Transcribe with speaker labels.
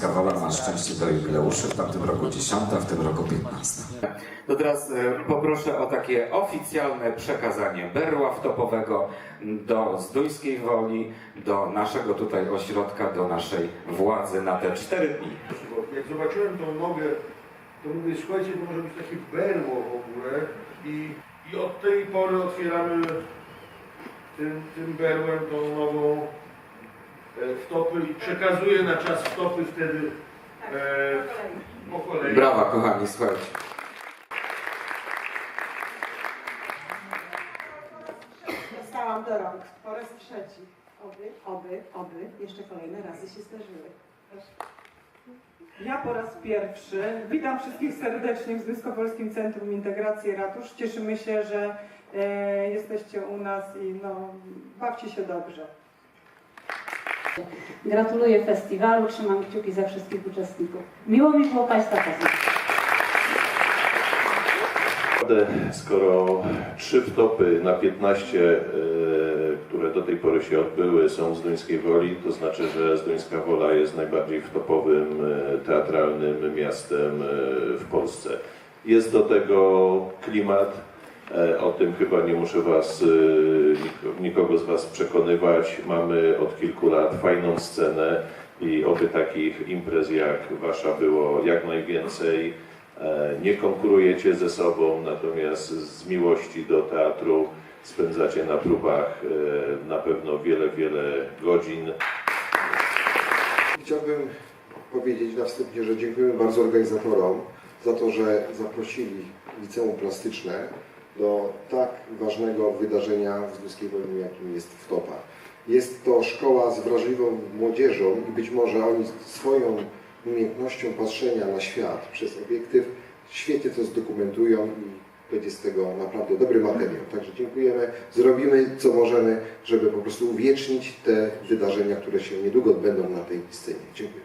Speaker 1: 15 do jubileuszy, w tamtym roku 10, a w tym roku 15.
Speaker 2: To teraz e, poproszę o takie oficjalne przekazanie berła wtopowego do Zduńskiej Woli, do naszego tutaj ośrodka, do naszej władzy na te cztery dni.
Speaker 3: Jak zobaczyłem tą nogę, to mówię, słuchajcie, to może być takie berło w ogóle i, i od tej pory otwieramy tym, tym berłem tą nową wtopy i przekazuję na czas wtopy wtedy e, po kolei.
Speaker 2: Brawa, kochani, słuchajcie.
Speaker 4: Dostałam do rąk po raz trzeci. Oby, oby, oby, jeszcze kolejne razy się zdarzyły.
Speaker 5: Ja po raz pierwszy witam wszystkich serdecznie w Zbyskopolskim Centrum Integracji Ratusz. Cieszymy się, że e, jesteście u nas i no, bawcie się dobrze.
Speaker 6: Gratuluję festiwalu, trzymam kciuki za wszystkich uczestników. Miło mi było Państwa poznać.
Speaker 7: Skoro trzy wtopy na 15, e, które do tej pory się odbyły, są z Duńskiej Woli, to znaczy, że Zduńska Wola jest najbardziej wtopowym e, teatralnym miastem e, w Polsce. Jest do tego klimat, o tym chyba nie muszę Was, e, nik- nikogo z Was przekonywać. Mamy od kilku lat fajną scenę i oby takich imprez jak Wasza było jak najwięcej. E, Nie konkurujecie ze sobą, natomiast z miłości do teatru spędzacie na próbach e, na pewno wiele, wiele godzin.
Speaker 8: Chciałbym powiedzieć na wstępie, że dziękujemy bardzo organizatorom za to, że zaprosili Liceum Plastyczne do tak ważnego wydarzenia w Zduskiej Woli, jakim jest Wtopa. Jest to szkoła z wrażliwą młodzieżą i być może oni swoją umiejętnością patrzenia na świat przez obiektyw świetnie to zdokumentują i będzie z tego naprawdę dobry materiał. Także dziękujemy, zrobimy co możemy, żeby po prostu uwiecznić te wydarzenia, które się niedługo odbędą na tej scenie. Dziękuję.